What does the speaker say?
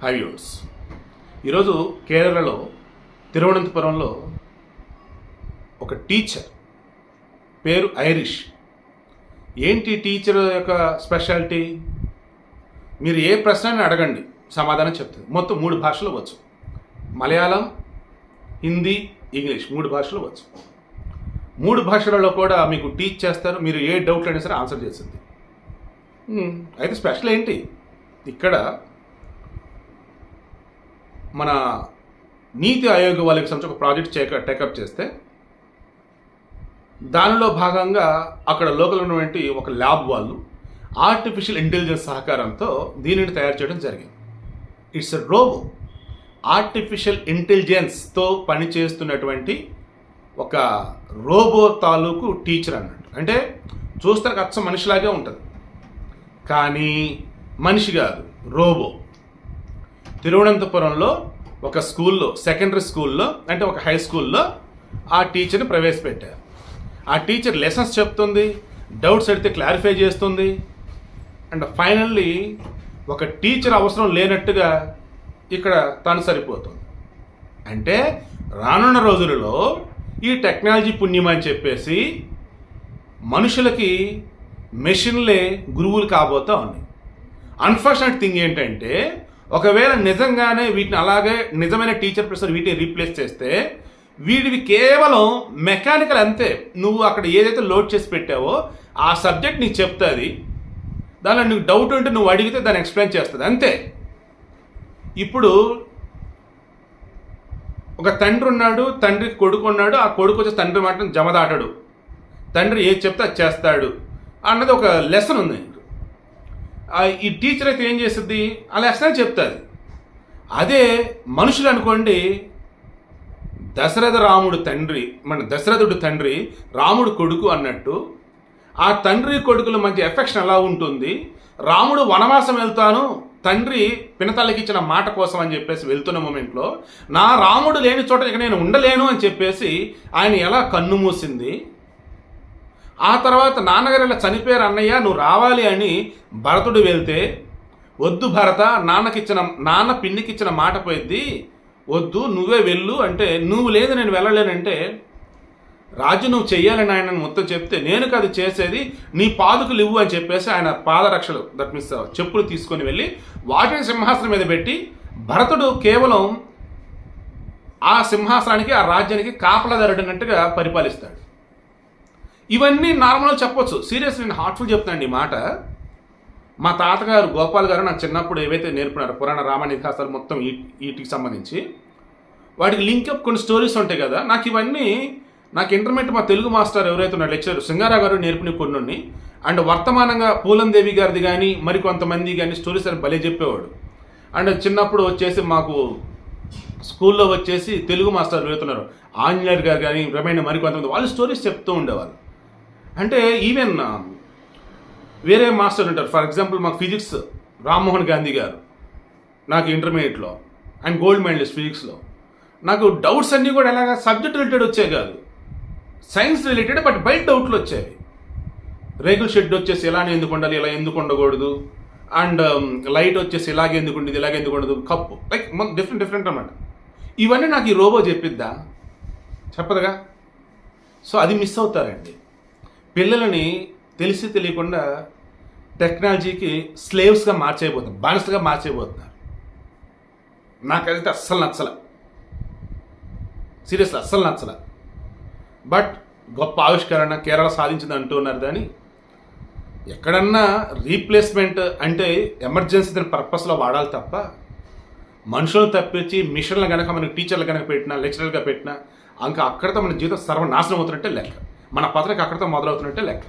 హైవ్యూస్ ఈరోజు కేరళలో తిరువనంతపురంలో ఒక టీచర్ పేరు ఐరిష్. ఏంటి టీచర్ యొక్క స్పెషాలిటీ? మీరు ఏ ప్రశ్న అడగండి సమాధానం చెప్తుంది. మొత్తం మూడు భాషలు వచ్చు. మలయాళం హిందీ ఇంగ్లీష్ మూడు భాషలు వచ్చు. మూడు భాషలలో కూడా మీకు టీచ్ చేస్తారు మీరు ఏ డౌట్లు అయినా సరే ఆన్సర్ చేస్తుంది. అయితే స్పెషల్ ఏంటి? ఇక్కడ మన నీతి ఆయోగ్ వాళ్ళకి సంబంధించి ఒక ప్రాజెక్ట్ చేక టేకప్ చేస్తే దానిలో భాగంగా అక్కడ లోకల్ ఉన్నటువంటి ఒక ల్యాబ్ వాళ్ళు ఆర్టిఫిషియల్ ఇంటెలిజెన్స్ సహకారంతో దీనిని తయారు చేయడం జరిగింది. ఇట్స్ ఎ రోబో ఆర్టిఫిషియల్ ఇంటెలిజెన్స్తో పనిచేస్తున్నటువంటి ఒక రోబో తాలూకు టీచర్ అన్నట్టు. అంటే చూస్తే అచ్చం మనిషిలాగే ఉంటుంది. కానీ మనిషి కాదు రోబో. తిరువనంతపురంలో ఒక స్కూల్లో సెకండరీ స్కూల్లో అంటే ఒక హై స్కూల్లో ఆ టీచర్ని ప్రవేశపెట్టారు. ఆ టీచర్ లెసన్స్ చెప్తుంది డౌట్స్ అడిగితే క్లారిఫై చేస్తుంది అండ్ ఫైనల్లీ ఒక టీచర్ అవసరం లేనట్టుగా ఇక్కడ తను సరిపోతుంది. అంటే రానున్న రోజులలో ఈ టెక్నాలజీ పుణ్యం అని చెప్పేసి మనుషులకి మెషిన్లే గురువులు కాబోతా ఉన్నాయి. అన్ఫార్చునేట్ థింగ్ ఏంటంటే ఒకవేళ నిజంగానే వీటిని అలాగే నిజమైన టీచర్ ప్రొఫెసర్ వీటిని రీప్లేస్ చేస్తే వీటివి కేవలం మెకానికల్ అంతే. నువ్వు అక్కడ ఏదైతే లోడ్ చేసి పెట్టావో ఆ సబ్జెక్ట్ నీకు చెప్తుంది. దానిలో నీకు డౌట్ ఉంటే నువ్వు అడిగితే దాన్ని ఎక్స్ప్లెయిన్ చేస్తుంది. అంతే. ఇప్పుడు ఒక తండ్రి ఉన్నాడు తండ్రికి కొడుకు ఉన్నాడు ఆ కొడుకు వచ్చి తండ్రి మాట జమదాటడు తండ్రి ఏది చెప్తే అది చేస్తాడు. అన్నది ఒక లెసన్ ఉంది. ఈ టీచర్ అయితే ఏం చేస్తుంది అలా అసలు చెప్తుంది. అదే మనుషులు అనుకోండి దశరథ రాముడు తండ్రి మన దశరథుడు తండ్రి రాముడు కొడుకు అన్నట్టు ఆ తండ్రి కొడుకుల మధ్య ఎఫెక్షన్ ఎలా ఉంటుంది? రాముడు వనవాసం వెళ్తాను తండ్రి పినతల్లకి ఇచ్చిన మాట కోసం అని చెప్పేసి వెళ్తున్న మూమెంట్లో నా రాముడు లేని చోట ఇక నేను ఉండలేను అని చెప్పేసి ఆయన ఎలా కన్ను మూసింది? ఆ తర్వాత నాన్నగారు ఇలా చనిపోయారు అన్నయ్య నువ్వు రావాలి అని భరతుడు వెళ్తే వద్దు భరత నాన్నకిచ్చిన నాన్న పిన్నికిచ్చిన మాట పోయిద్ది. వద్దు నువ్వే వెళ్ళు అంటే నువ్వు లేదు నేను వెళ్ళలేనంటే రాజు నువ్వు చెయ్యాలని ఆయన మొత్తం చెప్తే నేను కాదు చేసేది నీ పాదుకులు ఇవ్వు అని చెప్పేసి ఆయన పాదరక్షలు దట్ మీన్స్ చెప్పులు తీసుకొని వెళ్ళి వాటిని సింహాసనం మీద పెట్టి భరతుడు కేవలం ఆ సింహాసనానికి ఆ రాజ్యానికి కాపలాదారుడినట్టుగా పరిపాలిస్తాడు. ఇవన్నీ నార్మల్గా చెప్పొచ్చు. సీరియస్ నేను హార్ట్ఫుల్ చెప్తానండి ఈ మాట. మా తాతగారు గోపాల్ గారు నాకు చిన్నప్పుడు ఏవైతే నేర్పినారో పురాణ రామాయణ ఇతిహాసాలు మొత్తం వీటికి సంబంధించి వాటికి లింకప్ కొన్ని స్టోరీస్ ఉంటాయి కదా. నాకు ఇవన్నీ నాకు ఇంటర్మీడియట్ మా తెలుగు మాస్టర్ ఎవరైతే ఉన్నారు లెక్చరర్ సింగారా గారు నేర్పిన కొన్ని అండ్ వర్తమానంగా పూలందేవి గారిది కానీ మరి కొంతమంది కానీ స్టోరీస్ అని భలే చెప్పేవాడు. అండ్ చిన్నప్పుడు వచ్చేసి మాకు స్కూల్లో వచ్చేసి తెలుగు మాస్టర్ వెళ్తున్నారు ఆంజనేయర్ గారు కానీ రమేణ మరికొంతమంది వాళ్ళు స్టోరీస్ చెప్తూ ఉండేవాళ్ళు. అంటే ఈవెన్ వేరే మాస్టర్ ఉంటారు. ఫర్ ఎగ్జాంపుల్ మాకు ఫిజిక్స్ రామ్మోహన్ గాంధీ గారు నాకు ఇంటర్మీడియట్లో అండ్ గోల్డ్ మెడలిస్ట్ ఫిజిక్స్లో నాకు డౌట్స్ అన్నీ కూడా ఎలాగా సబ్జెక్ట్ రిలేటెడ్ వచ్చాయి కాదు. సైన్స్ రిలేటెడ్ బట్ బయట డౌట్లు వచ్చేవి రేకుల షెడ్ వచ్చేసి ఇలానే ఎందుకు ఉండాలి ఇలా ఎందుకు ఉండకూడదు? అండ్ um, లైట్ వచ్చేసి ఇలాగే ఎందుకు ఉండేది ఇలాగే ఎందుకు ఉండదు? కప్పు లైక్ డిఫరెంట్ డిఫరెంట్ అనమాట ఇవన్నీ నాకు ఈ రోబో చెప్పిద్దా? చెప్పదుగా? సో అది మిస్ అవుతారండి. పిల్లలని తెలిసి తెలియకుండా టెక్నాలజీకి స్లేవ్స్గా మార్చేయబోతున్నారు బానిసలుగా మార్చేయబోతున్నారు. నాకైతే అస్సలు నచ్చల. సీరియస్లీ అస్సలు నచ్చల. బట్ గొప్ప ఆవిష్కరణ కేరళ సాధించింది అంటున్నారు కానీ ఎక్కడన్నా రీప్లేస్మెంట్ అంటే ఎమర్జెన్సీ దాని పర్పస్లో వాడాలి తప్ప మనుషులను తప్పించి మిషన్లు కనుక మనకి టీచర్లు కనుక పెట్టినా లెక్చరర్గా పెట్టినా ఇంకా అక్కడితో మన జీవితం సర్వనాశనం అవుతున్నట్టే లెక్క. మన పత్రిక అక్కడితో మొదలవుతున్నట్టే లెక్క.